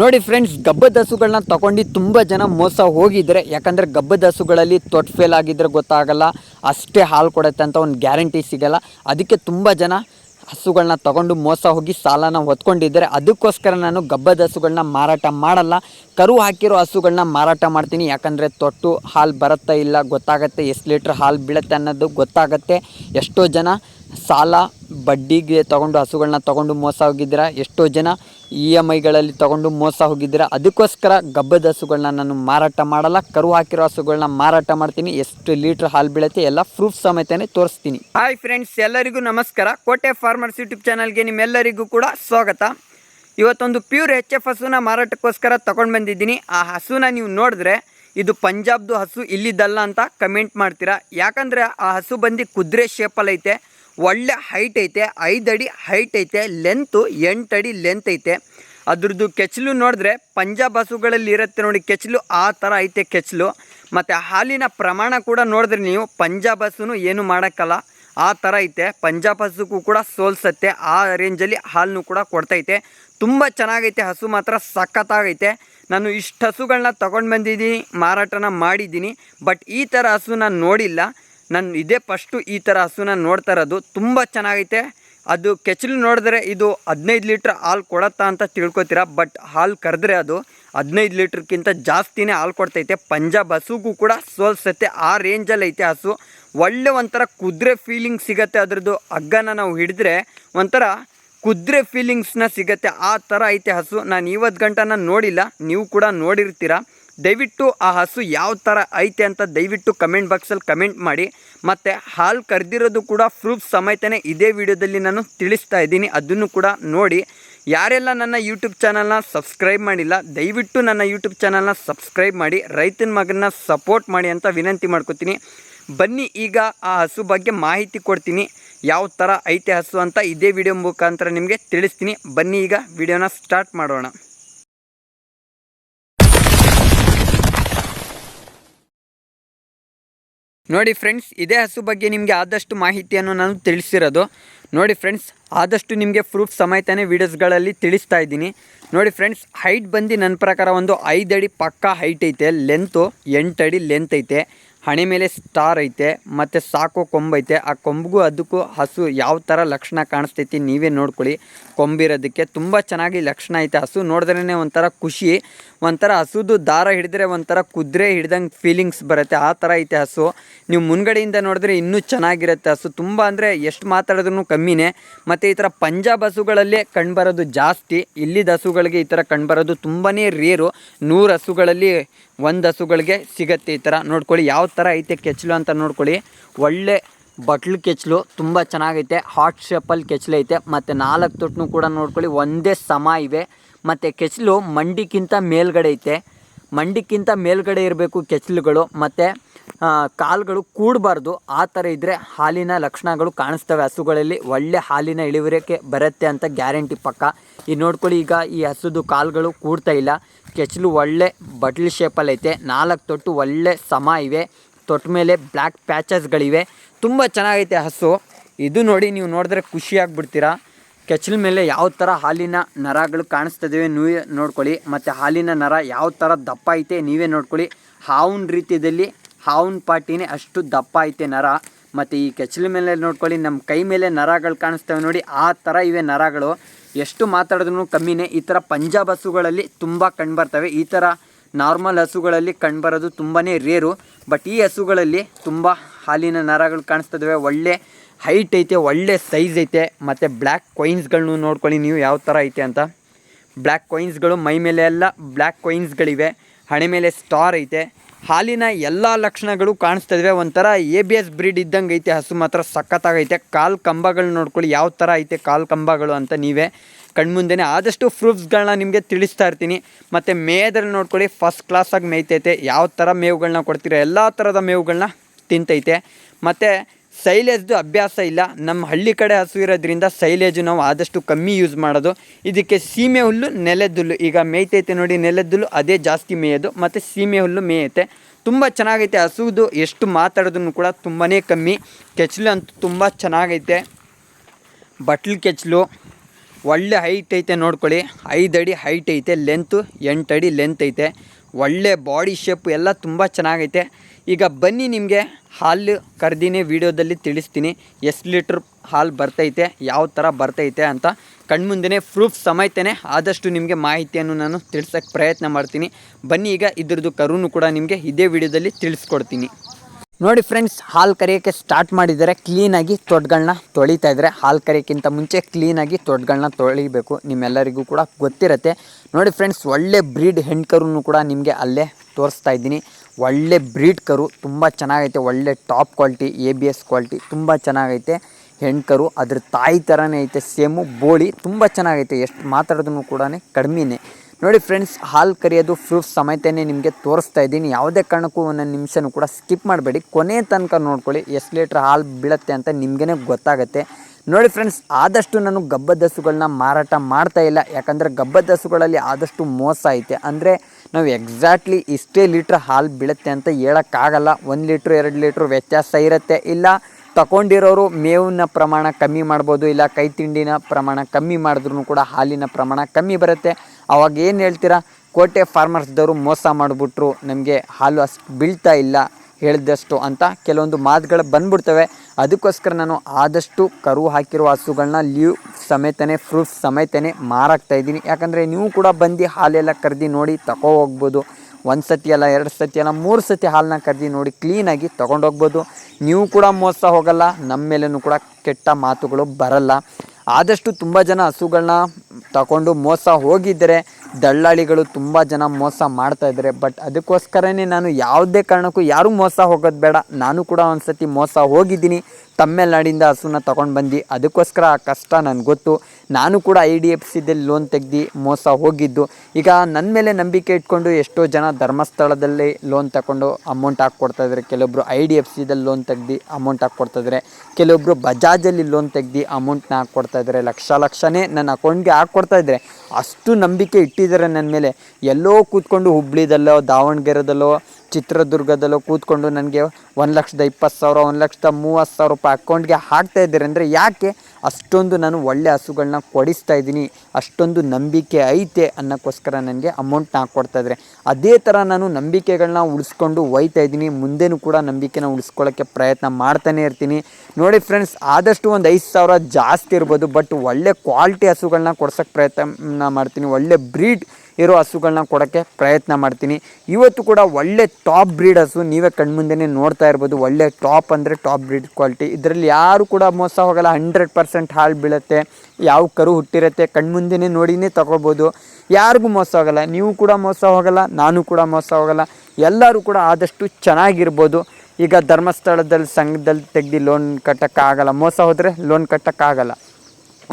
ನೋಡಿ ಫ್ರೆಂಡ್ಸ್ ಗಬ್ಬದ ಹಸುಗಳನ್ನ ತಗೊಂಡು ತುಂಬ ಜನ ಮೋಸ ಹೋಗಿದ್ದಾರೆ ಯಾಕಂದರೆ ಗಬ್ಬದ ಹಸುಗಳಲ್ಲಿ ತೊಟ್ ಫೇಲ್ ಆಗಿದ್ರೆ ಗೊತ್ತಾಗಲ್ಲ, ಅಷ್ಟೇ ಹಾಲು ಕೊಡುತ್ತೆ ಅಂತ ಒಂದು ಗ್ಯಾರಂಟಿ ಸಿಗಲ್ಲ. ಅದಕ್ಕೆ ತುಂಬ ಜನ ಹಸುಗಳನ್ನ ತಗೊಂಡು ಮೋಸ ಹೋಗಿ ಸಾಲನ ಹೊತ್ಕೊಂಡಿದ್ದಾರೆ. ಅದಕ್ಕೋಸ್ಕರ ನಾನು ಗಬ್ಬದ ಹಸುಗಳನ್ನ ಮಾರಾಟ ಮಾಡಲ್ಲ. ಕರು ಹಾಕಿರೋ ಹಸುಗಳನ್ನ ಮಾರಾಟ ಮಾಡ್ತೀನಿ. ಯಾಕಂದರೆ ತೊಟ್ಟು ಹಾಲು ಬರುತ್ತಾ ಇಲ್ಲ, ಗೊತ್ತಾಗತ್ತೆ, ಎಷ್ಟು ಲೀಟ್ರ್ ಹಾಲು ಬೀಳುತ್ತೆ ಅನ್ನೋದು ಗೊತ್ತಾಗತ್ತೆ. ಎಷ್ಟೋ ಜನ ಸಾಲ, ಬಡ್ಡಿಗೆ ತಗೊಂಡು ಹಸುಗಳನ್ನ ತಗೊಂಡು ಮೋಸ ಹೋಗಿದ್ದೀರಾ? ಎಷ್ಟೋ ಜನ ಇ ಎಂ ಐಗಳಲ್ಲಿ ತಗೊಂಡು ಮೋಸ ಹೋಗಿದ್ದೀರಾ? ಅದಕ್ಕೋಸ್ಕರ ಗಬ್ಬದ ಹಸುಗಳನ್ನ ನಾನು ಮಾರಾಟ ಮಾಡಲ್ಲ. ಕರು ಹಾಕಿರೋ ಹಸುಗಳನ್ನ ಮಾರಾಟ ಮಾಡ್ತೀನಿ. ಎಷ್ಟು ಲೀಟ್ರ್ ಹಾಲು ಬೀಳುತ್ತೆ ಎಲ್ಲ ಪ್ರೂಫ್ ಸಮೇತನೇ ತೋರಿಸ್ತೀನಿ. ಹಾಯ್ ಫ್ರೆಂಡ್ಸ್, ಎಲ್ಲರಿಗೂ ನಮಸ್ಕಾರ. ಕೋಟೆ ಫಾರ್ಮರ್ಸ್ ಯೂಟ್ಯೂಬ್ ಚಾನಲ್ಗೆ ನಿಮ್ಮೆಲ್ಲರಿಗೂ ಕೂಡ ಸ್ವಾಗತ. ಇವತ್ತೊಂದು ಪ್ಯೂರ್ ಎಚ್ ಎಫ್ ಹಸುನ ಮಾರಾಟಕ್ಕೋಸ್ಕರ ತಗೊಂಡು ಬಂದಿದ್ದೀನಿ. ಆ ಹಸುನ ನೀವು ನೋಡಿದ್ರೆ ಇದು ಪಂಜಾಬ್ದು ಹಸು ಇಲ್ಲಿದ್ದಲ್ಲ ಅಂತ ಕಮೆಂಟ್ ಮಾಡ್ತೀರಾ. ಯಾಕಂದರೆ ಆ ಹಸು ಬಂದು ಕುದುರೆ ಶೇಪಲ್ಲಿ ಐತೆ ಒಳ್ಳೆ ಹೈಟ್ ಐತೆ, ಐದು ಅಡಿ ಹೈಟ್ ಐತೆ ಲೆಂತು ಎಂಟು ಅಡಿ ಲೆಂತ್ ಐತೆ. ಅದ್ರದ್ದು ಕೆಚ್ಚಲು ನೋಡಿದ್ರೆ ಪಂಜಾಬ್ ಹಸುಗಳಲ್ಲಿ ಇರುತ್ತೆ ನೋಡಿ, ಕೆಚ್ಚಲು ಆ ಥರ ಐತೆ ಕೆಚ್ಚಲು. ಮತ್ತು ಹಾಲಿನ ಪ್ರಮಾಣ ಕೂಡ ನೋಡಿದ್ರೆ ನೀವು ಪಂಜಾಬ್ ಹಸುನು ಏನು ಮಾಡೋಕ್ಕಲ್ಲ, ಆ ಥರ ಐತೆ. ಪಂಜಾಬ್ ಹಸುಗೂ ಕೂಡ ಸೋಲ್ಸತ್ತೆ, ಆ ರೇಂಜಲ್ಲಿ ಹಾಲನ್ನು ಕೂಡ ಕೊಡ್ತೈತೆ. ತುಂಬ ಚೆನ್ನಾಗೈತೆ ಹಸು ಮಾತ್ರ, ಸಖತ್ತಾಗೈತೆ. ನಾನು ಇಷ್ಟು ಹಸುಗಳನ್ನ ತೊಗೊಂಡು ಬಂದಿದ್ದೀನಿ, ಮಾರಾಟನ ಮಾಡಿದ್ದೀನಿ. ಬಟ್ ಈ ಥರ ಹಸು ನಾನು ನೋಡಿಲ್ಲ. ನಾನು ಇದೇ ಫಸ್ಟು ಈ ಥರ ಹಸುನ ನೋಡ್ತಾ ಇರೋದು. ತುಂಬ ಚೆನ್ನಾಗೈತೆ. ಅದು ಕೆಚ್ಚಲು ನೋಡಿದ್ರೆ ಇದು ಹದಿನೈದು ಲೀಟ್ರ್ ಹಾಲು ಕೊಡತ್ತಾ ಅಂತ ತಿಳ್ಕೊತೀರಾ? ಬಟ್ ಹಾಲು ಕರೆದ್ರೆ ಅದು ಹದಿನೈದು ಲೀಟ್ರ್ಗಿಂತ ಜಾಸ್ತಿನೇ ಹಾಲು ಕೊಡ್ತೈತೆ. ಪಂಜಾಬ್ ಹಸುಗೂ ಕೂಡ ಸೋಲ್ಸತ್ತೆ. ಆ ರೇಂಜಲ್ಲಿ ಐತೆ ಹಸು. ಒಳ್ಳೆ ಒಂಥರ ಕುದುರೆ ಫೀಲಿಂಗ್ ಸಿಗತ್ತೆ ಅದ್ರದ್ದು ಹಗ್ಗನ ನಾವು ಹಿಡಿದ್ರೆ ಒಂಥರ ಕುದುರೆ ಫೀಲಿಂಗ್ಸ್ನ ಸಿಗತ್ತೆ. ಆ ಥರ ಐತೆ ಹಸು. ನಾನು ಇವತ್ತು ಗಂಟನ ನೋಡಿಲ್ಲ. ನೀವು ಕೂಡ ನೋಡಿರ್ತೀರ? ದಯವಿಟ್ಟು ಆ ಹಸು ಯಾವ ಥರ ಐತೆ ಅಂತ ದಯವಿಟ್ಟು ಕಮೆಂಟ್ ಬಾಕ್ಸಲ್ಲಿ ಕಮೆಂಟ್ ಮಾಡಿ. ಮತ್ತು ಹಾಲು ಕರೆದಿರೋದು ಕೂಡ ಪ್ರೂಫ್ ಸಮೇತನೇ ಇದೇ ವಿಡಿಯೋದಲ್ಲಿ ನಾನು ತಿಳಿಸ್ತಾ ಇದ್ದೀನಿ. ಅದನ್ನು ಕೂಡ ನೋಡಿ. ಯಾರೆಲ್ಲ ನನ್ನ ಯೂಟ್ಯೂಬ್ ಚಾನಲ್ನ ಸಬ್ಸ್ಕ್ರೈಬ್ ಮಾಡಿಲ್ಲ, ದಯವಿಟ್ಟು ನನ್ನ ಯೂಟ್ಯೂಬ್ ಚಾನಲ್ನ ಸಬ್ಸ್ಕ್ರೈಬ್ ಮಾಡಿ. ರೈತನ ಮಗನ ಸಪೋರ್ಟ್ ಮಾಡಿ ಅಂತ ವಿನಂತಿ ಮಾಡ್ಕೊತೀನಿ. ಬನ್ನಿ ಈಗ ಆ ಹಸು ಬಗ್ಗೆ ಮಾಹಿತಿ ಕೊಡ್ತೀನಿ. ಯಾವ ಥರ ಐತೆ ಹಸು ಅಂತ ಇದೇ ವಿಡಿಯೋ ಮುಖಾಂತರ ನಿಮಗೆ ತಿಳಿಸ್ತೀನಿ. ಬನ್ನಿ ಈಗ ವಿಡಿಯೋನ ಸ್ಟಾರ್ಟ್ ಮಾಡೋಣ. ನೋಡಿ ಫ್ರೆಂಡ್ಸ್, ಇದೇ ಹಸು ಬಗ್ಗೆ ನಿಮಗೆ ಆದಷ್ಟು ಮಾಹಿತಿಯನ್ನು ನಾನು ತಿಳಿಸಿರೋದು. ನೋಡಿ ಫ್ರೆಂಡ್ಸ್, ಆದಷ್ಟು ನಿಮಗೆ ಪ್ರೂಫ್ ಸಮೇತನೇ ವೀಡಿಯೋಸ್ಗಳಲ್ಲಿ ತಿಳಿಸ್ತಾ ಇದ್ದೀನಿ. ನೋಡಿ ಫ್ರೆಂಡ್ಸ್ ಹೈಟ್ ಬಂದು ನನ್ನ ಪ್ರಕಾರ ಒಂದು ಐದು ಅಡಿ ಪಕ್ಕ ಹೈಟ್ ಐತೆ ಲೆಂತು ಎಂಟು ಅಡಿ ಲೆಂತ್ ಐತೆ, ಹಣೆ ಮೇಲೆ ಸ್ಟಾರ್ ಐತೆ, ಮತ್ತು ಸಾಕೋ ಕೊಂಬೈತೆ ಆ ಕೊಂಬಿಗೂ ಅದಕ್ಕೂ ಹಸು ಯಾವ ಥರ ಲಕ್ಷಣ ಕಾಣಿಸ್ತೈತಿ ನೀವೇ ನೋಡ್ಕೊಳ್ಳಿ. ಕೊಂಬಿರೋದಕ್ಕೆ ತುಂಬ ಚೆನ್ನಾಗಿ ಲಕ್ಷಣ ಐತೆ ಹಸು. ನೋಡಿದ್ರೇ ಒಂಥರ ಖುಷಿ. ಒಂಥರ ಹಸುದು ದಾರ ಹಿಡಿದ್ರೆ ಒಂಥರ ಕುದುರೆ ಹಿಡ್ದಂಗೆ ಫೀಲಿಂಗ್ಸ್ ಬರುತ್ತೆ. ಆ ಥರ ಐತೆ ಹಸು. ನೀವು ಮುನ್ಗಡೆಯಿಂದ ನೋಡಿದ್ರೆ ಇನ್ನೂ ಚೆನ್ನಾಗಿರುತ್ತೆ ಹಸು. ತುಂಬ ಅಂದರೆ ಎಷ್ಟು ಮಾತಾಡಿದ್ರೂ ಕಮ್ಮಿನೇ. ಮತ್ತು ಈ ಥರ ಪಂಜಾಬ್ ಹಸುಗಳಲ್ಲೇ ಕಂಡುಬರೋದು ಜಾಸ್ತಿ. ಇಲ್ಲಿದ ಹಸುಗಳಿಗೆ ಈ ಥರ ಕಂಡುಬರೋದು ತುಂಬಾ ರೇರು. ನೂರು ಹಸುಗಳಲ್ಲಿ ಒಂದು ಹಸುಗಳಿಗೆ ಸಿಗತ್ತೆ ಈ ಥರ. ನೋಡ್ಕೊಳ್ಳಿ ಯಾವ ಥರ ಐತೆ ಕೆಚ್ಚಲು ಅಂತ ನೋಡ್ಕೊಳ್ಳಿ. ಒಳ್ಳೆ ಬಟ್ಲು ಕೆಚ್ಚಲು, ತುಂಬ ಚೆನ್ನಾಗೈತೆ. ಹಾಟ್ ಶೇಪಲ್ಲಿ ಕೆಚ್ಚಲು ಐತೆ ಮತ್ತು ನಾಲ್ಕು ತೊಟ್ಟನು ಕೂಡ ನೋಡ್ಕೊಳ್ಳಿ. ಒಂದೇ ಸಮ ಇವೆ. ಮತ್ತು ಕೆಚ್ಚಲು ಮಂಡಿಕ್ಕಿಂತ ಮೇಲ್ಗಡೆ ಐತೆ. ಮಂಡಿಕ್ಕಿಂತ ಮೇಲ್ಗಡೆ ಇರಬೇಕು ಕೆಚ್ಲುಗಳು ಮತ್ತು ಕಾಲುಗಳು ಕೂಡಬಾರ್ದು. ಆ ಥರ ಇದ್ದರೆ ಹಾಲಿನ ಲಕ್ಷಣಗಳು ಕಾಣಿಸ್ತವೆ. ಹಸುಗಳಲ್ಲಿ ಒಳ್ಳೆ ಹಾಲಿನ ಇಳುವರಿಕೆ ಬರುತ್ತೆ ಅಂತ ಗ್ಯಾರಂಟಿ ಪಕ್ಕ. ಈ ನೋಡ್ಕೊಳ್ಳಿ, ಈಗ ಈ ಹಸುದು ಕಾಲುಗಳು ಕೂಡ್ತಾ ಇಲ್ಲ. ಕೆಚ್ಲು ಒಳ್ಳೆ ಬಟ್ಲ್ ಶೇಪಲ್ಲೈತೆ ನಾಲ್ಕು ತೊಟ್ಟು ಒಳ್ಳೆ ಸಮ ಇವೆ. ತೊಟ್ಟ ಮೇಲೆ ಬ್ಲ್ಯಾಕ್ ಪ್ಯಾಚಸ್ಗಳಿವೆ. ತುಂಬ ಚೆನ್ನಾಗೈತೆ ಹಸು. ಇದು ನೋಡಿ ನೀವು ನೋಡಿದ್ರೆ ಖುಷಿಯಾಗ್ಬಿಡ್ತೀರಾ ಕೆಚ್ಚಲ ಮೇಲೆ ಯಾವ ಥರ ಹಾಲಿನ ನರಗಳು ಕಾಣಿಸ್ತದಿವೆ ನೀವೇ ನೋಡ್ಕೊಳ್ಳಿ, ಮತ್ತು ಹಾಲಿನ ನರ ಯಾವ ಥರ ದಪ್ಪ ಐತೆ ನೀವೇ ನೋಡ್ಕೊಳ್ಳಿ. ಹಾವಿನ ರೀತಿಯಲ್ಲಿ ಹಾವಿನ ಪಾಟಿನೇ ಅಷ್ಟು ದಪ್ಪ ಐತೆ ನರ. ಮತ್ತು ಈ ಕೆಚ್ಚಲ ಮೇಲೆ ನೋಡ್ಕೊಳ್ಳಿ ನಮ್ಮ ಕೈ ಮೇಲೆ ನರಗಳು ಕಾಣಿಸ್ತವೆ ನೋಡಿ, ಆ ಥರ ಇವೆ ನರಗಳು. ಎಷ್ಟು ಮಾತಾಡಿದ್ರು ಕಮ್ಮಿನೇ, ಈ ಥರ ಪಂಜಾಬ್ ಹಸುಗಳಲ್ಲಿ ತುಂಬ ಕಂಡುಬರ್ತವೆ ಈ ಥರ ನಾರ್ಮಲ್ ಹಸುಗಳಲ್ಲಿ ಕಂಡುಬರೋದು ತುಂಬಾ ರೇರು. ಬಟ್ ಈ ಹಸುಗಳಲ್ಲಿ ತುಂಬ ಹಾಲಿನ ನರಗಳು ಕಾಣಿಸ್ತದವೆ. ಒಳ್ಳೆ ಹೈಟ್ ಐತೆ, ಒಳ್ಳೆ ಸೈಜ್ ಐತೆ, ಮತ್ತು ಬ್ಲ್ಯಾಕ್ ಕೊಯಿನ್ಸ್ಗಳನ್ನೂ ನೋಡ್ಕೊಳ್ಳಿ ನೀವು ಯಾವ ಥರ ಐತೆ ಅಂತ. ಬ್ಲ್ಯಾಕ್ ಕೊಯಿನ್ಸ್ಗಳು ಮೈ ಮೇಲೆ ಎಲ್ಲ ಬ್ಲ್ಯಾಕ್ ಕೊಯಿನ್ಸ್ಗಳಿವೆ ಹಣೆ ಮೇಲೆ ಸ್ಟಾರ್ ಐತೆ. ಹಾಲಿನ ಎಲ್ಲ ಲಕ್ಷಣಗಳು ಕಾಣಿಸ್ತದೆ ಒಂಥರ ಎ ಬಿ ಎಸ್ ಬ್ರೀಡ್ ಇದ್ದಂಗೆ ಐತೆ, ಹಸು ಮಾತ್ರ ಸಖತ್ತಾಗೈತೆ. ಕಾಲು ಕಂಬಗಳು ನೋಡ್ಕೊಳ್ಳಿ ಯಾವ ಥರ ಐತೆ, ಕಾಲು ಕಂಬಗಳು ಅಂತ ನೀವೇ. ಕಣ್ಮುಂದೆನೇ ಆದಷ್ಟು ಪ್ರೂಫ್ಸ್ಗಳನ್ನ ನಿಮಗೆ ತಿಳಿಸ್ತಾ ಇರ್ತೀನಿ. ಮತ್ತು ಮೇದ್ರಲ್ಲಿ ನೋಡ್ಕೊಳ್ಳಿ ಫಸ್ಟ್ ಕ್ಲಾಸಾಗಿ ಮೇಯ್ತೈತೆ. ಯಾವ ಥರ ಮೇವುಗಳನ್ನ ಕೊಡ್ತೀರ, ಎಲ್ಲ ಥರದ ಮೇವುಗಳನ್ನ ತಿಂತೈತೆ. ಮತ್ತು ಸೈಲೇಜ್ದು ಅಭ್ಯಾಸ ಇಲ್ಲ. ನಮ್ಮ ಹಳ್ಳಿ ಕಡೆ ಹಸು ಇರೋದ್ರಿಂದ ಸೈಲೇಜು ನಾವು ಆದಷ್ಟು ಕಮ್ಮಿ ಯೂಸ್ ಮಾಡೋದು. ಇದಕ್ಕೆ ಸೀಮೆ ಹುಲ್ಲು ನೆಲದ್ದುಲ್ಲು ಈಗ ಮೇಯ್ತೈತೆ ನೋಡಿ ನೆಲೆದುಲ್ಲು ಅದೇ ಜಾಸ್ತಿ ಮೇಯೋದು. ಮತ್ತು ಸೀಮೆ ಹುಲ್ಲು ಮೇಯುತ್ತೆ. ತುಂಬ ಚೆನ್ನಾಗೈತೆ ಹಸುದು. ಎಷ್ಟು ಮಾತಾಡೋದನ್ನು ಕೂಡ ತುಂಬಾ ಕಮ್ಮಿ. ಕೆಚ್ಚಲು ಅಂತೂ ತುಂಬ ಚೆನ್ನಾಗೈತೆ. ಬಟ್ಲು ಕೆಚ್ಚಲು, ಒಳ್ಳೆ ಹೈಟ್ ಐತೆ ನೋಡ್ಕೊಳ್ಳಿ. ಐದು ಅಡಿ ಹೈಟ್ ಐತೆ. ಲೆಂತು ಎಂಟು ಅಡಿ ಲೆಂತ್ ಐತೆ. ಒಳ್ಳೆ ಬಾಡಿ ಶೇಪ್ ಎಲ್ಲ ತುಂಬ ಚೆನ್ನಾಗೈತೆ. ಈಗ ಬನ್ನಿ ನಿಮಗೆ ಹಾಲು ಕರ್ದಿನೇ ವಿಡಿಯೋದಲ್ಲಿ ತಿಳಿಸ್ತೀನಿ. ಎಷ್ಟು ಲೀಟ್ರ್ ಹಾಲು ಬರ್ತೈತೆ, ಯಾವ ಥರ ಬರ್ತೈತೆ ಅಂತ ಕಣ್ಮುಂದೆ ಪ್ರೂಫ್ ಸಮೇತನೇ ಆದಷ್ಟು ನಿಮಗೆ ಮಾಹಿತಿಯನ್ನು ನಾನು ತಿಳಿಸೋಕ್ಕೆ ಪ್ರಯತ್ನ ಮಾಡ್ತೀನಿ. ಬನ್ನಿ ಈಗ ಇದ್ರದ್ದು ಕರುನು ಕೂಡ ನಿಮಗೆ ಇದೇ ವಿಡಿಯೋದಲ್ಲಿ ತಿಳಿಸ್ಕೊಡ್ತೀನಿ. ನೋಡಿ ಫ್ರೆಂಡ್ಸ್, ಹಾಲು ಕರೆಯೋಕ್ಕೆ ಸ್ಟಾರ್ಟ್ ಮಾಡಿದರೆ ಕ್ಲೀನಾಗಿ ತೊಟ್ಗಳನ್ನ ತೊಳಿತಾ ಇದ್ದರೆ ಹಾಲು ಕರೆಯೋಕ್ಕಿಂತ ಮುಂಚೆ ಕ್ಲೀನಾಗಿ ತೊಟ್ಗಳನ್ನ ತೊಳಿಬೇಕು. ನಿಮ್ಮೆಲ್ಲರಿಗೂ ಕೂಡ ಗೊತ್ತಿರತ್ತೆ. ನೋಡಿ ಫ್ರೆಂಡ್ಸ್, ಒಳ್ಳೆ ಬ್ರೀಡ್ ಹೆಣ್ಕರೂ ಕೂಡ ನಿಮಗೆ ಅಲ್ಲೇ ತೋರಿಸ್ತಾ ಇದ್ದೀನಿ. ಒಳ್ಳೆ ಬ್ರೀಡ್ ಕರು, ತುಂಬ ಚೆನ್ನಾಗೈತೆ. ಒಳ್ಳೆ top quality A B S quality, ತುಂಬ ಚೆನ್ನಾಗೈತೆ. ಹೆಣ್ಕರು ಅದ್ರ ತಾಯಿ ಥರನೇ ಐತೆ. ಸೇಮು, ಬೋಳಿ, ತುಂಬ ಚೆನ್ನಾಗೈತೆ. ಎಷ್ಟು ಮಾತಾಡೋದನ್ನು ಕೂಡ ಕಡಿಮೆನೇ. ನೋಡಿ ಫ್ರೆಂಡ್ಸ್, ಹಾಲು ಕರಿಯೋದು ಪ್ರೂಫ್ ಸಮೇತನೇ ನಿಮಗೆ ತೋರಿಸ್ತಾ ಇದ್ದೀನಿ. ಯಾವುದೇ ಕಾರಣಕ್ಕೂ ಒಂದೊಂದು ನಿಮಿಷನೂ ಕೂಡ ಸ್ಕಿಪ್ ಮಾಡಬೇಡಿ. ಕೊನೆ ತನಕ ನೋಡ್ಕೊಳ್ಳಿ, ಎಷ್ಟು ಲೀಟ್ರ್ ಹಾಲು ಬೀಳುತ್ತೆ ಅಂತ ನಿಮಗೇ ಗೊತ್ತಾಗುತ್ತೆ. ನೋಡಿ ಫ್ರೆಂಡ್ಸ್, ಆದಷ್ಟು ನಾನು ಗಬ್ಬದ ಹಸುಗಳನ್ನ ಮಾರಾಟ ಮಾಡ್ತಾ ಇಲ್ಲ. ಯಾಕಂದರೆ ಗಬ್ಬದ ಹಸುಗಳಲ್ಲಿ ಆದಷ್ಟು ಮೋಸ ಐತೆ. ಅಂದರೆ ನಾವು ಎಕ್ಸಾಕ್ಟ್ಲಿ ಇಷ್ಟೇ ಲೀಟ್ರ್ ಹಾಲು ಬೀಳುತ್ತೆ ಅಂತ ಹೇಳೋಕ್ಕಾಗಲ್ಲ. ಒಂದು ಲೀಟ್ರ್, ಎರಡು ಲೀಟ್ರ್ ವ್ಯತ್ಯಾಸ ಇರುತ್ತೆ. ಇಲ್ಲ ತಗೊಂಡಿರೋರು ಮೇವಿನ ಪ್ರಮಾಣ ಕಮ್ಮಿ ಮಾಡ್ಬೋದು, ಇಲ್ಲ ಕೈ ತಿಂಡಿನ ಪ್ರಮಾಣ ಕಮ್ಮಿ ಮಾಡಿದ್ರು ಕೂಡ ಹಾಲಿನ ಪ್ರಮಾಣ ಕಮ್ಮಿ ಬರುತ್ತೆ. ಅವಾಗ ಏನು ಹೇಳ್ತೀರಾ? ಕೋಟೆ ಫಾರ್ಮರ್ಸ್ದವರು ಮೋಸ ಮಾಡಿಬಿಟ್ರು, ನಮಗೆ ಹಾಲು ಅಷ್ಟು ಬೀಳ್ತಾ ಇಲ್ಲ, ಹೇಳಿದಷ್ಟು ಅಂತ ಕೆಲವೊಂದು ಮಾತುಗಳು ಬಂದ್ಬಿಡ್ತವೆ. ಅದಕ್ಕೋಸ್ಕರ ನಾನು ಆದಷ್ಟು ಕರು ಹಾಕಿರುವ ಹಸುಗಳನ್ನ ಲೀವ್ ಸಮೇತನೇ ಪ್ರೂಫ್ ಸಮೇತನೇ ಮಾರಾಕ್ತಾ ಇದ್ದೀನಿ. ಯಾಕಂದರೆ ನೀವು ಕೂಡ ಬಂದು ಹಾಲೆಲ್ಲ ಕರೆದಿ ನೋಡಿ ತಗೋ ಹೋಗ್ಬೋದು. ಒಂದು ಸತಿ ಅಲ್ಲ, ಎರಡು ಸತಿ ಅಲ್ಲ, ಮೂರು ಸತಿ ಹಾಲನ್ನ ಕರೆದಿ ನೋಡಿ ಕ್ಲೀನಾಗಿ ತೊಗೊಂಡೋಗ್ಬೋದು ನೀವು ಕೂಡ ಮೋಸ ಹೋಗಲ್ಲ ನಮ್ಮ ಮೇಲೂ ಕೂಡ ಕೆಟ್ಟ ಮಾತುಗಳು ಬರಲ್ಲ. ಆದಷ್ಟು ತುಂಬ ಜನ ಹಸುಗಳನ್ನ ತಗೊಂಡು ಮೋಸ ಹೋಗಿದ್ದರೆ ದಳ್ಳಾಳಿಗಳು ತುಂಬ ಜನ ಮೋಸ ಮಾಡ್ತಾ ಇದ್ದಾರೆ ಬಟ್ ಅದಕ್ಕೋಸ್ಕರನೇ ನಾನು ಯಾವುದೇ ಕಾರಣಕ್ಕೂ ಯಾರೂ ಮೋಸ ಹೋಗೋದು ಬೇಡ. ನಾನು ಕೂಡ ಒಂದು ಸತಿ ಮೋಸ ಹೋಗಿದ್ದೀನಿ. ತಮಿಳ್ನಾಡಿಂದ ಹಸುನ ತಗೊಂಡು ಬಂದು. ಅದಕ್ಕೋಸ್ಕರ ಆ ಕಷ್ಟ ನನಗೆ ಗೊತ್ತು. ನಾನು ಕೂಡ ಐ ಡಿ ಎಫ್ ಸಿದಲ್ಲಿ ಲೋನ್ ತೆಗ್ದು ಮೋಸ ಹೋಗಿದ್ದು. ಈಗ ನನ್ನ ಮೇಲೆ ನಂಬಿಕೆ ಇಟ್ಕೊಂಡು ಎಷ್ಟೋ ಜನ ಧರ್ಮಸ್ಥಳದಲ್ಲಿ ಲೋನ್ ತಗೊಂಡು ಅಮೌಂಟ್ ಹಾಕ್ಕೊಡ್ತಾ ಇದ್ದಾರೆ ಕೆಲವೊಬ್ಬರು ಐ ಡಿ ಎಫ್ ಸಿದಲ್ಲಿ ಲೋನ್ ತೆಗ್ದು ಅಮೌಂಟ್ ಹಾಕ್ಕೊಡ್ತಾ ಇದ್ದಾರೆ ಕೆಲವೊಬ್ಬರು ಬಜಾಜಲ್ಲಿ ಲೋನ್ ತೆಗ್ದು ಅಮೌಂಟ್ನ ಹಾಕ್ಕೊಡ್ತಾ ಇದ್ದಾರೆ ಲಕ್ಷ ಲಕ್ಷನೇ ನನ್ನ ಅಕೌಂಟ್ಗೆ ಹಾಕ್ಕೊಡ್ತಾ ಇದ್ದಾರೆ ಅಷ್ಟು ನಂಬಿಕೆ ಇಟ್ಟಿದ್ದಾರೆ ನನ್ನ ಮೇಲೆ. ಎಲ್ಲೋ ಕೂತ್ಕೊಂಡು ಹುಬ್ಳಿದಲ್ಲೋ ದಾವಣಗೆರೆದಲ್ಲೋ ಚಿತ್ರದುರ್ಗದಲ್ಲೋ ಕೂತ್ಕೊಂಡು ನನಗೆ ಒಂದು ಲಕ್ಷದ ಇಪ್ಪತ್ತು ಸಾವಿರ, ಒಂದು ಲಕ್ಷದ ಮೂವತ್ತು ಸಾವಿರ ರೂಪಾಯಿ ಅಕೌಂಟ್ಗೆ ಹಾಕ್ತಾ ಇದ್ದೀರಿ ಅಂದರೆ ಯಾಕೆ? ಅಷ್ಟೊಂದು ನಾನು ಒಳ್ಳೆ ಹಸುಗಳನ್ನ ಕೊಡಿಸ್ತಾ ಇದ್ದೀನಿ. ಅಷ್ಟೊಂದು ನಂಬಿಕೆ ಐತೆ ಅನ್ನೋಕ್ಕೋಸ್ಕರ ನನಗೆ ಅಮೌಂಟ್ನ ಹಾಕ್ಕೊಡ್ತಾ ಇದ್ದಾರೆ. ಅದೇ ಥರ ನಾನು ನಂಬಿಕೆಗಳನ್ನ ಉಳಿಸ್ಕೊಂಡು ಒಯ್ತಾ ಇದ್ದೀನಿ. ಮುಂದೆನೂ ಕೂಡ ನಂಬಿಕೆನ ಉಳಿಸ್ಕೊಳ್ಳೋಕ್ಕೆ ಪ್ರಯತ್ನ ಮಾಡ್ತಾನೆ ಇರ್ತೀನಿ. ನೋಡಿ ಫ್ರೆಂಡ್ಸ್ ಆದಷ್ಟು ಒಂದು ಐದು ಸಾವಿರ ಜಾಸ್ತಿ ಇರ್ಬೋದು ಬಟ್ ಒಳ್ಳೆ ಕ್ವಾಲಿಟಿ ಹಸುಗಳನ್ನ ಕೊಡ್ಸೋಕ್ಕೆ ಪ್ರಯತ್ನ ಮಾಡ್ತೀನಿ. ಒಳ್ಳೆ ಬ್ರೀಡ್ ಇರೋ ಹಸುಗಳನ್ನ ಕೊಡೋಕ್ಕೆ ಪ್ರಯತ್ನ ಮಾಡ್ತೀನಿ. ಇವತ್ತು ಕೂಡ ಒಳ್ಳೆ ಟಾಪ್ ಬ್ರೀಡ್ ಹಸು, ನೀವೇ ಕಣ್ಮುಂದೆನೇ ನೋಡ್ತಾ ಇರ್ಬೋದು. ಒಳ್ಳೆ ಟಾಪ್ ಅಂದರೆ ಟಾಪ್ ಬ್ರೀಡ್ ಕ್ವಾಲಿಟಿ ಇದರಲ್ಲಿ ಯಾರು ಕೂಡ ಮೋಸ ಹೋಗಲ್ಲ. ಹಂಡ್ರೆಡ್ ಪರ್ಸೆಂಟ್ ಹಾಳು ಬೀಳುತ್ತೆ. ಯಾವ ಕರು ಹುಟ್ಟಿರುತ್ತೆ ಕಣ್ಮುಂದೆನೇ ನೋಡಿನೇ ತಗೋಬೋದು. ಯಾರಿಗೂ ಮೋಸ ಹೋಗಲ್ಲ. ನೀವು ಕೂಡ ಮೋಸ ಹೋಗಲ್ಲ, ನಾನು ಕೂಡ ಮೋಸ ಹೋಗಲ್ಲ. ಎಲ್ಲರೂ ಕೂಡ ಆದಷ್ಟು ಚೆನ್ನಾಗಿರ್ಬೋದು. ಈಗ ಧರ್ಮಸ್ಥಳದಲ್ಲಿ, ಸಂಘದಲ್ಲಿ ತೆಗ್ದು ಲೋನ್ ಕಟ್ಟೋಕ್ಕಾಗಲ್ಲ. ಮೋಸ ಹೋದರೆ ಲೋನ್ ಕಟ್ಟೋಕ್ಕಾಗಲ್ಲ.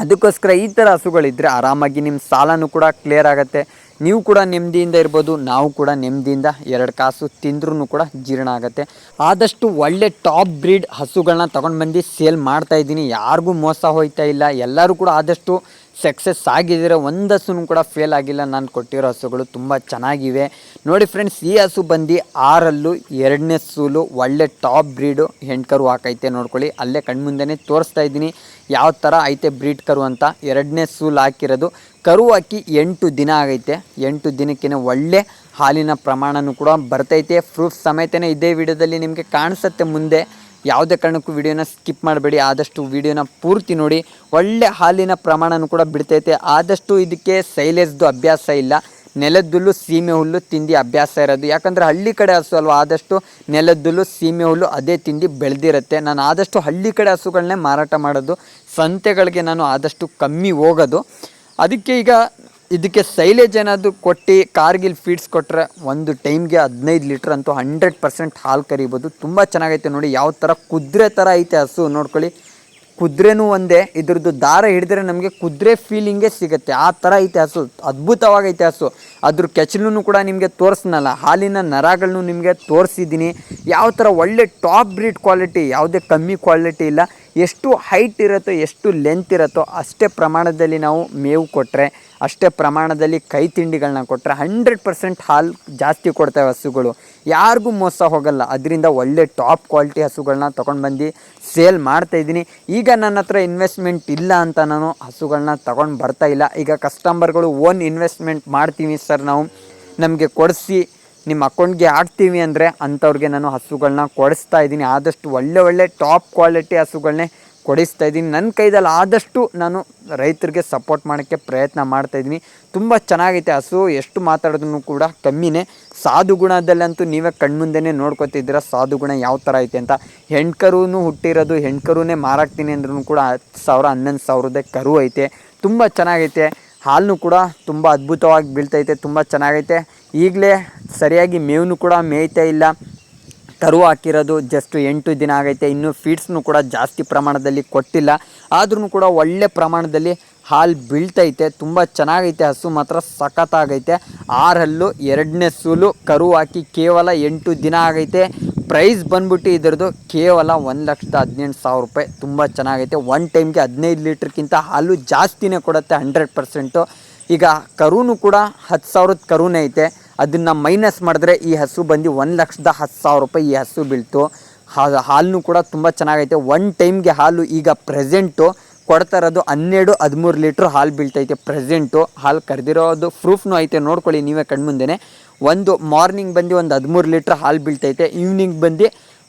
ಅದಕ್ಕೋಸ್ಕರ ಈ ಥರ ಹಸುಗಳಿದ್ದರೆ ಆರಾಮಾಗಿ ನಿಮ್ಮ ಸಾಲನೂ ಕೂಡ ಕ್ಲಿಯರ್ ಆಗುತ್ತೆ. ನೀವು ಕೂಡ ನೆಮ್ಮದಿಯಿಂದ ಇರ್ಬೋದು, ನಾವು ಕೂಡ ನೆಮ್ಮದಿಯಿಂದ ಎರಡು ಕಾಸು ತಿಂದ್ರೂ ಕೂಡ ಜೀರ್ಣ ಆಗುತ್ತೆ. ಆದಷ್ಟು ಒಳ್ಳೆ ಟಾಪ್ ಬ್ರೀಡ್ ಹಸುಗಳನ್ನ ತೊಗೊಂಡು ಬಂದು ಸೇಲ್ ಮಾಡ್ತಾ ಇದ್ದೀನಿ. ಯಾರಿಗೂ ಮೋಸ ಹೋಯ್ತಾ ಇಲ್ಲ. ಎಲ್ಲರೂ ಕೂಡ ಆದಷ್ಟು ಸಕ್ಸಸ್ ಆಗಿದ್ದೀರ ಒಂದು ಹಸುನೂ ಕೂಡ ಫೇಲ್ ಆಗಿಲ್ಲ. ನಾನು ಕೊಟ್ಟಿರೋ ಹಸುಗಳು ತುಂಬ ಚೆನ್ನಾಗಿವೆ. ನೋಡಿ ಫ್ರೆಂಡ್ಸ್ ಈ ಹಸು ಬಂದು ಆರಲ್ಲೂ ಎರಡನೇ ಸೂಲು ಒಳ್ಳೆ ಟಾಪ್ ಬ್ರೀಡು ಹೆಣ್ಕರು ಹಾಕೈತೆ ನೋಡ್ಕೊಳ್ಳಿ. ಅಲ್ಲೇ ಕಣ್ಮುಂದೆನೇ ತೋರಿಸ್ತಾ ಇದ್ದೀನಿ. ಯಾವ ಥರ ಐತೆ ಬ್ರೀಡ್ ಕರು ಅಂತ. ಎರಡನೇ ಸೂಲು ಹಾಕಿರೋದು ಕರು ಹಾಕಿ ಎಂಟು ದಿನ ಆಗೈತೆ. ಎಂಟು ದಿನಕ್ಕೇ ಒಳ್ಳೆ ಹಾಲಿನ ಪ್ರಮಾಣನೂ ಕೂಡ ಬರ್ತೈತೆ. ಪ್ರೂಫ್ ಸಮೇತನೇ ಇದೇ ವಿಡಿಯೋದಲ್ಲಿ ನಿಮಗೆ ಕಾಣಿಸುತ್ತೆ ಮುಂದೆ. ಯಾವುದೇ ಕಾರಣಕ್ಕೂ ವಿಡಿಯೋನ ಸ್ಕಿಪ್ ಮಾಡಬೇಡಿ. ಆದಷ್ಟು ವಿಡಿಯೋನ ಪೂರ್ತಿ ನೋಡಿ. ಒಳ್ಳೆ ಹಾಲಿನ ಪ್ರಮಾಣನೂ ಕೂಡ ಬಿಡ್ತೈತೆ. ಆದಷ್ಟು ಇದಕ್ಕೆ ಸೈಲೇಜ್ದು ಅಭ್ಯಾಸ ಇಲ್ಲ. ನೆಲದ್ದುಲ್ಲು ಸೀಮೆ ಹುಲ್ಲು ತಿಂದು ಅಭ್ಯಾಸ ಇರೋದು. ಯಾಕಂದರೆ ಹಳ್ಳಿ ಕಡೆ ಹಸು ಅಲ್ವಾ? ಆದಷ್ಟು ನೆಲದ್ದುಲ್ಲು ಸೀಮೆ ಹುಲ್ಲು ಅದೇ ತಿಂದು ಬೆಳೆದಿರುತ್ತೆ. ನಾನು ಆದಷ್ಟು ಹಳ್ಳಿ ಕಡೆ ಹಸುಗಳನ್ನೇ ಮಾರಾಟ ಮಾಡೋದು. ಸಂತೆಗಳಿಗೆ ನಾನು ಆದಷ್ಟು ಕಮ್ಮಿ ಹೋಗೋದು. ಅದಕ್ಕೆ ಈಗ ಇದಕ್ಕೆ ಸೈಲೇಜ್ ಏನಾದರೂ ಕೊಟ್ಟು ಕಾರ್ಗಿಲ್ ಫೀಡ್ಸ್ ಕೊಟ್ಟರೆ ಒಂದು ಟೈಮ್ಗೆ ಹದಿನೈದು ಲೀಟ್ರ್ ಅಂತೂ ಹಂಡ್ರೆಡ್ ಪರ್ಸೆಂಟ್ ಹಾಲು ಕರಿಬೋದು. ತುಂಬ ಚೆನ್ನಾಗೈತೆ ನೋಡಿ, ಯಾವ ಥರ ಕುದುರೆ ಥರ ಐತೆ ಹಸು ನೋಡ್ಕೊಳ್ಳಿ. ಕುದುರೆನೂ ಒಂದೇ, ಇದ್ರದ್ದು ದಾರ ಹಿಡಿದ್ರೆ ನಮಗೆ ಕುದುರೆ ಫೀಲಿಂಗೇ ಸಿಗುತ್ತೆ. ಆ ಥರ ಐತೆ ಹಸು, ಅದ್ಭುತವಾಗೈತೆ ಹಸು. ಅದ್ರ ಕೆಚ್ಚಲೂ ಕೂಡ ನಿಮಗೆ ತೋರಿಸ್ನಲ್ಲ, ಹಾಲಿನ ನರಗಳನ್ನೂ ನಿಮಗೆ ತೋರಿಸಿದ್ದೀನಿ ಯಾವ ಥರ ಒಳ್ಳೆ ಟಾಪ್ ಬ್ರೀಡ್ ಕ್ವಾಲಿಟಿ ಯಾವುದೇ ಕಮ್ಮಿ ಕ್ವಾಲಿಟಿ ಇಲ್ಲ. ಎಷ್ಟು ಹೈಟ್ ಇರುತ್ತೋ, ಎಷ್ಟು ಲೆಂತ್ ಇರುತ್ತೋ, ಅಷ್ಟೇ ಪ್ರಮಾಣದಲ್ಲಿ ನಾವು ಮೇವು ಕೊಟ್ಟರೆ ಅಷ್ಟೇ ಪ್ರಮಾಣದಲ್ಲಿ ಕೈ ತಿಂಡಿಗಳನ್ನ ಕೊಟ್ಟರೆ ಹಂಡ್ರೆಡ್ ಪರ್ಸೆಂಟ್ ಹಾಲು ಜಾಸ್ತಿ ಕೊಡ್ತವೆ ಹಸುಗಳು. ಯಾರಿಗೂ ಮೋಸ ಹೋಗಲ್ಲ. ಅದರಿಂದ ಒಳ್ಳೆ ಟಾಪ್ ಕ್ವಾಲಿಟಿ ಹಸುಗಳನ್ನ ತೊಗೊಂಡು ಬಂದು ಸೇಲ್ ಮಾಡ್ತಾಯಿದ್ದೀನಿ ಈಗ ನನ್ನ ಹತ್ರ ಇನ್ವೆಸ್ಟ್ಮೆಂಟ್ ಇಲ್ಲ ಅಂತ ನಾನು ಹಸುಗಳನ್ನ ತೊಗೊಂಡು ಬರ್ತಾ ಇಲ್ಲ. ಈಗ ಕಸ್ಟಮರ್ಗಳು ಓನ್ ಇನ್ವೆಸ್ಟ್ಮೆಂಟ್ ಮಾಡ್ತೀವಿ ಸರ್ ನಾವು. ನಮಗೆ ಕೊಡಿಸಿ ನಿಮ್ಮ ಅಕೌಂಟ್ಗೆ ಹಾಕ್ತೀವಿ ಅಂದರೆ ಅಂಥವ್ರಿಗೆ ನಾನು ಹಸುಗಳನ್ನ ಕೊಡಿಸ್ತಾ ಇದ್ದೀನಿ. ಆದಷ್ಟು ಒಳ್ಳೆ ಒಳ್ಳೆ ಟಾಪ್ ಕ್ವಾಲಿಟಿ ಹಸುಗಳನ್ನೇ ಕೊಡಿಸ್ತಾ ಇದ್ದೀನಿ. ನನ್ನ ಕೈದಲ್ಲಿ ಆದಷ್ಟು ನಾನು ರೈತರಿಗೆ ಸಪೋರ್ಟ್ ಮಾಡೋಕ್ಕೆ ಪ್ರಯತ್ನ ಮಾಡ್ತಾ ಇದ್ದೀನಿ. ತುಂಬ ಚೆನ್ನಾಗೈತೆ ಹಸು, ಎಷ್ಟು ಮಾತಾಡಿದ್ರು ಕೂಡ ಕಮ್ಮಿನೇ. ಸಾಧು ಗುಣದಲ್ಲಂತೂ ನೀವೇ ಕಣ್ಮುಂದೆನೇ ನೋಡ್ಕೊತಿದ್ದೀರ, ಸಾಧು ಗುಣ ಯಾವ ಥರ ಐತೆ ಅಂತ. ಹೆಣ್ಕರೂ ಹುಟ್ಟಿರೋದು, ಹೆಣ್ಕರುನೇ ಮಾರಾಕ್ತೀನಿ ಅಂದ್ರೂ ಕೂಡ ಹತ್ತು ಸಾವಿರ, ಹನ್ನೊಂದು ಸಾವಿರದೇ ಕರು ಐತೆ. ತುಂಬ ಚೆನ್ನಾಗೈತೆ. ಹಾಲು ಕೂಡ ತುಂಬ ಅದ್ಭುತವಾಗಿ ಬೀಳ್ತೈತೆ, ತುಂಬ ಚೆನ್ನಾಗೈತೆ. ಈಗಲೇ ಸರಿಯಾಗಿ ಮೇವನ್ನು ಕೂಡ ಮೇಯ್ತಾ ಇಲ್ಲ. ಕರು ಹಾಕಿರೋದು ಜಸ್ಟ್ ಎಂಟು ದಿನ ಆಗೈತೆ. ಇನ್ನು ಫೀಡ್ಸ್ನು ಕೂಡ ಜಾಸ್ತಿ ಪ್ರಮಾಣದಲ್ಲಿ ಕೊಟ್ಟಿಲ್ಲ. ಆದ್ರೂ ಕೂಡ ಒಳ್ಳೆ ಪ್ರಮಾಣದಲ್ಲಿ ಹಾಲು ಬೀಳ್ತೈತೆ. ತುಂಬ ಚೆನ್ನಾಗೈತೆ. ಹಸು ಮಾತ್ರ ಸಖತ್ತಾಗೈತೆ. ಹಲ್ಲು ಎರಡನೇ ಸೂಲು ಕರು ಹಾಕಿ ಕೇವಲ ಎಂಟು ದಿನ ಆಗೈತೆ. ಪ್ರೈಸ್ ಬಂದ್ಬಿಟ್ಟು ಇದರದ್ದು ಕೇವಲ ಒಂದು ಲಕ್ಷದ ಹದಿನೆಂಟು ಸಾವಿರ ರೂಪಾಯಿ. ತುಂಬ ಚೆನ್ನಾಗೈತೆ. ಒನ್ ಟೈಮ್ಗೆ ಹದಿನೈದು ಲೀಟ್ರ್ಗಿಂತ ಹಾಲು ಜಾಸ್ತಿನೇ ಕೊಡುತ್ತೆ ಹಂಡ್ರೆಡ್ ಪರ್ಸೆಂಟು ಈಗ ಕರುನು ಕೂಡ ಹತ್ತು ಸಾವಿರದ ಕರುನೇ ಐತೆ ಅದನ್ನು ಮೈನಸ್ ಮಾಡಿದ್ರೆ ಈ ಹಸು ಬಂದು ಒಂದು ಲಕ್ಷದ ಹತ್ತು ಸಾವಿರ ರೂಪಾಯಿ ಈ ಹಸು ಬೀಳ್ತು. ಹಾಲು ಕೂಡ ತುಂಬ ಚೆನ್ನಾಗೈತೆ. ಒನ್ ಟೈಮ್ಗೆ ಹಾಲು ಈಗ ಪ್ರೆಸೆಂಟು ಕೊಡ್ತಾ ಇರೋದು ಹನ್ನೆರಡು, ಹದಿಮೂರು ಲೀಟ್ರ್ ಹಾಲು ಬೀಳ್ತೈತೆ ಪ್ರೆಸೆಂಟು ಹಾಲು ಕರೆದಿರೋದು ಪ್ರೂಫ್ನು ಐತೆ, ನೋಡ್ಕೊಳ್ಳಿ ನೀವೇ ಕಣ್ಮುಂದೆ ಒಂದು ಮಾರ್ನಿಂಗ್ ಬಂದು ಒಂದು ಹದಿಮೂರು ಲೀಟ್ರ್ ಹಾಲು ಬೀಳ್ತೈತೆ. ಈವ್ನಿಂಗ್ ಬಂದು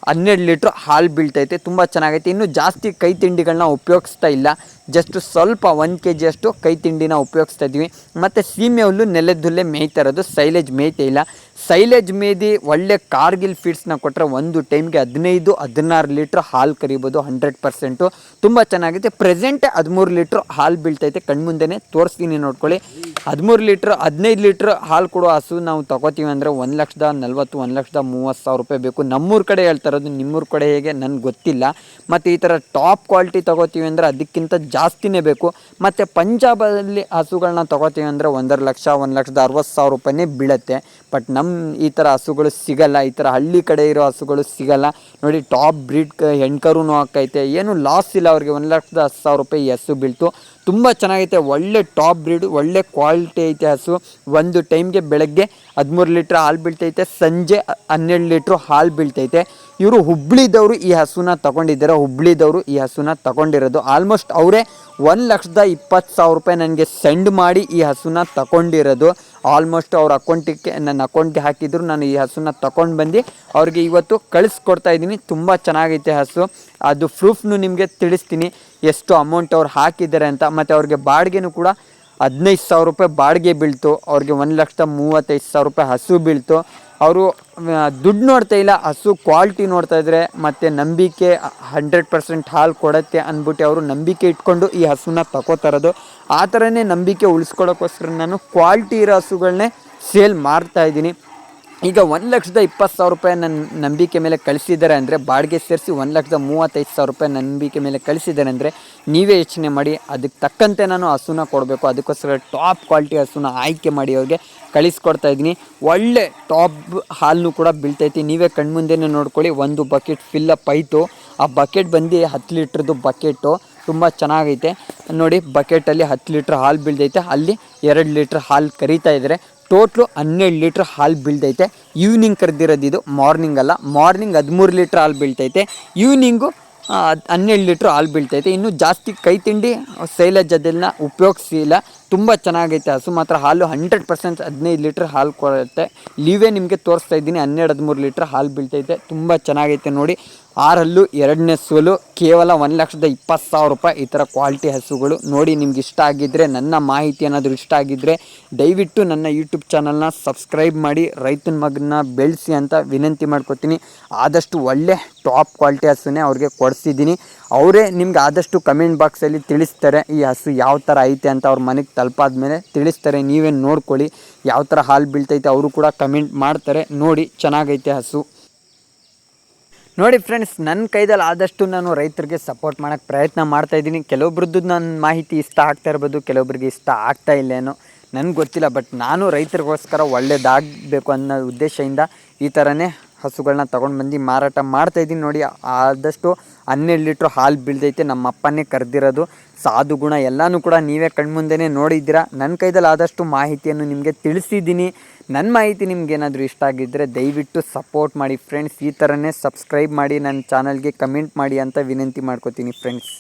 ಹನ್ನೆರಡು ಲೀಟ್ರ್ ಹಾಲು ಬೀಳ್ತೈತೆ, ತುಂಬ ಚೆನ್ನಾಗೈತೆ. ಇನ್ನು ಜಾಸ್ತಿ ಕೈ ತಿಂಡಿಗಳನ್ನ ಉಪಯೋಗಿಸ್ತಾ ಇಲ್ಲ. ಜಸ್ಟ್ ಸ್ವಲ್ಪ ಒಂದು ಕೆ ಜಿಯಷ್ಟು ಕೈ ತಿಂಡಿನ ಉಪಯೋಗಿಸ್ತಾ ಇದ್ದೀವಿ ಮತ್ತು ಸೀಮೆ ಹುಲ್ಲು ನೆಲದಲ್ಲೇ ಮೇಯ್ತಾ ಇರೋದು, ಸೈಲೇಜ್ ಮೇಯ್ತಾ ಇಲ್ಲ. ಸೈಲೇಜ್ ಮೇದಿ ಒಳ್ಳೆ ಕಾರ್ಗಿಲ್ ಫೀಡ್ಸ್ನ ಕೊಟ್ಟರೆ ಒಂದು ಟೈಮ್ಗೆ ಹದಿನೈದು, ಹದಿನಾರು ಲೀಟ್ರ್ ಹಾಲು ಕರಿಬೋದು, ಹಂಡ್ರೆಡ್ ಪರ್ಸೆಂಟು. ತುಂಬ ಚೆನ್ನಾಗಿದೆ ಪ್ರೆಸೆಂಟ್ ಹದಿಮೂರು ಲೀಟ್ರ್ ಹಾಲು ಬೀಳ್ತೈತೆ. ಕಣ್ಮುಂದೆ ತೋರಿಸ್ತೀನಿ ನೋಡ್ಕೊಳ್ಳಿ. ಹದಿಮೂರು ಲೀಟ್ರ್, ಹದಿನೈದು ಲೀಟ್ರ್ ಹಾಲು ಕೊಡೋ ಹಸು ನಾವು ತಗೋತೀವಿ ಅಂದರೆ ಒಂದು ಲಕ್ಷದ ನಲ್ವತ್ತು, ಒಂದು ಲಕ್ಷದ ಮೂವತ್ತು ಸಾವಿರ ರೂಪಾಯಿ ಬೇಕು. ನಮ್ಮೂರ ಕಡೆ ಹೇಳ್ತಾ ಇರೋದು ನಿಮ್ಮೂರ ಕಡೆ ಹೇಗೆ ನನಗೆ ಗೊತ್ತಿಲ್ಲ. ಮತ್ತು ಈ ಥರ ಟಾಪ್ ಕ್ವಾಲಿಟಿ ತೊಗೋತೀವಿ ಅಂದರೆ ಅದಕ್ಕಿಂತ ಜಾಸ್ತಿನೇ ಬೇಕು. ಮತ್ತು ಪಂಜಾಬಲ್ಲಿ ಹಸುಗಳನ್ನ ತೊಗೋತೀವಿ ಅಂದರೆ ಒಂದರ ಲಕ್ಷ, ಒಂದು ಲಕ್ಷದ ಅರವತ್ತು ಸಾವಿರ ರೂಪಾಯಿನೇ ಬೀಳುತ್ತೆ. ಬಟ್ ನಮ್ಮ ಈ ಥರ ಹಸುಗಳು ಸಿಗಲ್ಲ, ಈ ಥರ ಹಳ್ಳಿ ಕಡೆ ಇರೋ ಹಸುಗಳು ಸಿಗಲ್ಲ. ನೋಡಿ ಟಾಪ್ ಬ್ರೀಡ್ ಹೆಣ್ಕರೂ ಹಾಕೈತೆ ಏನು ಲಾಸ್ ಇಲ್ಲ ಅವ್ರಿಗೆ. ಒಂದು ಲಕ್ಷದ ಹತ್ತು ಸಾವಿರ ರೂಪಾಯಿ ಹಸು ಬೀಳ್ತು. ತುಂಬ ಚೆನ್ನಾಗೈತೆ. ಒಳ್ಳೆ ಟಾಪ್ ಬ್ರೀಡು ಒಳ್ಳೆ ಕ್ವಾಲಿಟಿ ಐತೆ ಹಸು. ಒಂದು ಟೈಮ್ಗೆ ಬೆಳಗ್ಗೆ ಹದಿಮೂರು ಲೀಟ್ರ್ ಹಾಲು ಬೀಳ್ತೈತೆ, ಸಂಜೆ ಹನ್ನೆರಡು ಲೀಟ್ರ್ ಹಾಲು ಬೀಳ್ತೈತೆ. ಇವರು ಹುಬ್ಳಿದವರು ಈ ಹಸುನ ತಗೊಂಡಿದ್ದಾರೆ, ಹುಬ್ಳಿದವರು ಈ ಹಸುನ ತಗೊಂಡಿರೋದು. ಆಲ್ಮೋಸ್ಟ್ ಅವರೇ ಒಂದು ಲಕ್ಷದ ಇಪ್ಪತ್ತು ಸಾವಿರ ರೂಪಾಯಿ ನನಗೆ ಸೆಂಡ್ ಮಾಡಿ ಈ ಹಸುನ ತಗೊಂಡಿರೋದು. ಆಲ್ಮೋಸ್ಟ್ ಅವ್ರ ಅಕೌಂಟಿಗೆ ನನ್ನ ಅಕೌಂಟ್ಗೆ ಹಾಕಿದ್ರು, ನಾನು ಈ ಹಸುನ ತಗೊಂಡು ಬಂದು ಅವ್ರಿಗೆ ಇವತ್ತು ಕಳಿಸ್ಕೊಡ್ತಾ ಇದ್ದೀನಿ. ತುಂಬ ಚೆನ್ನಾಗೈತೆ ಹಸು. ಅದು ಪ್ರೂಫ್ನು ನಿಮಗೆ ತಿಳಿಸ್ತೀನಿ. ಎಷ್ಟು ಅಮೌಂಟ್ ಅವ್ರು ಹಾಕಿದ್ದಾರೆ ಅಂತ. ಮತ್ತು ಅವ್ರಿಗೆ ಬಾಡಿಗೆನೂ ಕೂಡ ಹದಿನೈದು ಸಾವಿರ ರೂಪಾಯಿ ಬಾಡಿಗೆ ಬೀಳ್ತು, ಅವ್ರಿಗೆ ಒಂದು ಲಕ್ಷದ ಮೂವತ್ತೈದು ಸಾವಿರ ರೂಪಾಯಿ ಹಸು ಬೀಳ್ತು. ಅವರು ದುಡ್ಡು ನೋಡ್ತಾ ಇಲ್ಲ, ಹಸು ಕ್ವಾಲಿಟಿ ನೋಡ್ತಾ ಇದ್ರೆ ಮತ್ತು ನಂಬಿಕೆ ಹಂಡ್ರೆಡ್ ಪರ್ಸೆಂಟ್ ಹಾಲು ಕೊಡುತ್ತೆ ಅಂದ್ಬಿಟ್ಟು ಅವರು ನಂಬಿಕೆ ಇಟ್ಕೊಂಡು ಈ ಹಸುನ ತಗೋತಾರದು ಆ ಥರನೇ ನಂಬಿಕೆ ಉಳಿಸ್ಕೊಳ್ಳೋಕ್ಕೋಸ್ಕರ ನಾನು ಕ್ವಾಲಿಟಿ ಇರೋ ಹಸುಗಳನ್ನೇ ಸೇಲ್ ಮಾಡ್ತಾ ಇದ್ದೀನಿ. ಈಗ ಒಂದು ಲಕ್ಷದ ಇಪ್ಪತ್ತು ಸಾವಿರ ರೂಪಾಯಿ ನನ್ನ ನಂಬಿಕೆ ಮೇಲೆ ಕಳಿಸಿದ್ದಾರೆ ಅಂದರೆ, ಬಾಡಿಗೆ ಸೇರಿಸಿ ಒಂದು ಲಕ್ಷದ ಮೂವತ್ತೈದು ಸಾವಿರ ರೂಪಾಯಿ ನಂಬಿಕೆ ಮೇಲೆ ಕಳಿಸಿದ್ದಾರೆ ಅಂದರೆ, ನೀವೇ ಯೋಚನೆ ಮಾಡಿ, ಅದಕ್ಕೆ ತಕ್ಕಂತೆ ನಾನು ಹಸುನ ಕೊಡಬೇಕು. ಅದಕ್ಕೋಸ್ಕರ ಟಾಪ್ ಕ್ವಾಲಿಟಿ ಹಸುನ ಆಯ್ಕೆ ಮಾಡಿ ಅವ್ರಿಗೆ ಕಳಿಸ್ಕೊಡ್ತಾ ಇದ್ದೀನಿ. ಒಳ್ಳೆ ಟಾಪ್ ಹಾಲು ಕೂಡ ಬೀಳ್ತೈತಿ. ನೀವೇ ಕಣ್ಮುಂದೆನೇ ನೋಡ್ಕೊಳ್ಳಿ, ಒಂದು ಬಕೆಟ್ ಫಿಲ್ಲಪ್ ಆಯಿತು. ಆ ಬಕೆಟ್ ಬಂದು ಹತ್ತು ಲೀಟ್ರದ್ದು ಬಕೆಟು ತುಂಬ ಚೆನ್ನಾಗೈತೆ. ನೋಡಿ ಬಕೆಟಲ್ಲಿ ಹತ್ತು ಲೀಟ್ರ್ ಹಾಲು ಬೀಳ್ದೈತೆ ಅಲ್ಲಿ ಎರಡು ಲೀಟ್ರ್ ಹಾಲು ಕರಿತಾ ಇದ್ದಾರೆ. ಟೋಟ್ಲು ಹನ್ನೆರಡು ಲೀಟ್ರ್ ಹಾಲು ಬೀಳ್ತೈತೆ. ಈವ್ನಿಂಗ್ ಕರೆದಿರೋದು ಇದು ಮಾರ್ನಿಂಗ್ ಅಲ್ಲ. ಮಾರ್ನಿಂಗ್ ಹದಿಮೂರು ಲೀಟ್ರ್ ಹಾಲು ಬೀಳ್ತೈತೆ. ಈವ್ನಿಂಗು ಹನ್ನೆರಡು ಲೀಟ್ರ್ ಹಾಲು ಬೀಳ್ತೈತೆ. ಇನ್ನು ಜಾಸ್ತಿ ಕೈ ತಿಂಡಿ ಸೈಲೇಜ್ ಅದೆಲ್ಲ ಉಪಯೋಗಿಸಿಲ್ಲ ತುಂಬ ಚೆನ್ನಾಗೈತೆ ಹಸು. ಮಾತ್ರ ಹಾಲು ಹಂಡ್ರೆಡ್ ಪರ್ಸೆಂಟ್ ಹದಿನೈದು ಲೀಟ್ರ್ ಹಾಲು ಕೊಡುತ್ತೆ ಲೀವೇ ನಿಮಗೆ ತೋರಿಸ್ತಾ ಇದ್ದೀನಿ. ಹನ್ನೆರಡು ಹದಿಮೂರು ಲೀಟ್ರ್ ಹಾಲು ಬೀಳ್ತೈತೆ. ತುಂಬ ಚೆನ್ನಾಗೈತೆ ನೋಡಿ. ಆರಲ್ಲೂ ಎರಡನೇ ಸೋಲು, ಕೇವಲ ಒಂದು ಲಕ್ಷದ ಇಪ್ಪತ್ತು ಸಾವಿರ ರೂಪಾಯಿ ಈ ಥರ ಕ್ವಾಲಿಟಿ ಹಸುಗಳು. ನೋಡಿ, ನಿಮ್ಗೆ ಇಷ್ಟ ಆಗಿದ್ದರೆ ನನ್ನ ಮಾಹಿತಿ ಏನಾದರೂ ಇಷ್ಟ ಆಗಿದ್ದರೆ ದಯವಿಟ್ಟು ನನ್ನ ಯೂಟ್ಯೂಬ್ ಚಾನಲ್ನ ಸಬ್ಸ್ಕ್ರೈಬ್ ಮಾಡಿ, ರೈತನ ಮಗನ ಬೆಳೆಸಿ ಅಂತ ವಿನಂತಿ ಮಾಡ್ಕೊತೀನಿ. ಆದಷ್ಟು ಒಳ್ಳೆ ಟಾಪ್ ಕ್ವಾಲಿಟಿ ಹಸುನೇ ಅವ್ರಿಗೆ ಕೊಡಿಸಿದ್ದೀನಿ. ಅವರೇ ನಿಮ್ಗೆ ಆದಷ್ಟು ಕಮೆಂಟ್ ಬಾಕ್ಸಲ್ಲಿ ತಿಳಿಸ್ತಾರೆ, ಈ ಹಸು ಯಾವ ಥರ ಐತೆ ಅಂತ ಅವ್ರ ಮನೆಗೆ ತಲುಪಾದ ಮೇಲೆ ತಿಳಿಸ್ತಾರೆ. ನೀವೇನು ನೋಡ್ಕೊಳ್ಳಿ, ಯಾವ ಥರ ಹಾಲು ಬೀಳ್ತೈತೆ ಅವರು ಕೂಡ ಕಮೆಂಟ್ ಮಾಡ್ತಾರೆ. ನೋಡಿ, ಚೆನ್ನಾಗೈತೆ ಹಸು. ನೋಡಿ ಫ್ರೆಂಡ್ಸ್ ನನ್ನ ಕೈದಲ್ಲಿ ಆದಷ್ಟು ನಾನು ರೈತರಿಗೆ ಸಪೋರ್ಟ್ ಮಾಡೋಕ್ಕೆ ಪ್ರಯತ್ನ ಮಾಡ್ತಾ ಇದ್ದೀನಿ. ಕೆಲವೊಬ್ರದ್ದು ನನ್ನ ಮಾಹಿತಿ ಇಷ್ಟ ಆಗ್ತಾ ಇರ್ಬೋದು, ಕೆಲವೊಬ್ರಿಗೆ ಇಷ್ಟ ಆಗ್ತಾ ಇಲ್ಲೇನೋ ನನಗೆ ಗೊತ್ತಿಲ್ಲ ಬಟ್ ನಾನು ರೈತರಿಗೋಸ್ಕರ ಒಳ್ಳೇದಾಗಬೇಕು ಅನ್ನೋ ಉದ್ದೇಶದಿಂದ ಈ ಥರನೇ ಹಸುಗಳನ್ನ ತೊಗೊಂಡು ಬಂದು ಮಾರಾಟ ಮಾಡ್ತಾ ಇದ್ದೀನಿ. ನೋಡಿ, ಆದಷ್ಟು ಹನ್ನೆರಡು ಲೀಟ್ರ್ ಹಾಲು ಬೀಳ್ದೈತೆ ನಮ್ಮ ಅಪ್ಪನೇ ಕರೆದಿರೋದು. ಸಾಧು ಗುಣ ಎಲ್ಲನೂ ಕೂಡ ನೀವೇ ಕಣ್ಮುಂದೆ ನೋಡಿದ್ದೀರಾ. ನನ್ನ ಕೈದಲ್ಲಿ ಆದಷ್ಟು ಮಾಹಿತಿಯನ್ನು ನಿಮಗೆ ತಿಳಿಸಿದ್ದೀನಿ. ನನ್ನ ಮಾಹಿತಿ ನಿಮ್ಗೇನಾದರೂ ಇಷ್ಟ ಆಗಿದ್ದರೆ ದಯವಿಟ್ಟು ಸಪೋರ್ಟ್ ಮಾಡಿ ಫ್ರೆಂಡ್ಸ್ ಈ ಥರನೇ ಸಬ್ಸ್ಕ್ರೈಬ್ ಮಾಡಿ ನನ್ನ ಚಾನಲ್ಗೆ ಕಮೆಂಟ್ ಮಾಡಿ ಅಂತ ವಿನಂತಿ ಮಾಡ್ಕೋತೀನಿ ಫ್ರೆಂಡ್ಸ್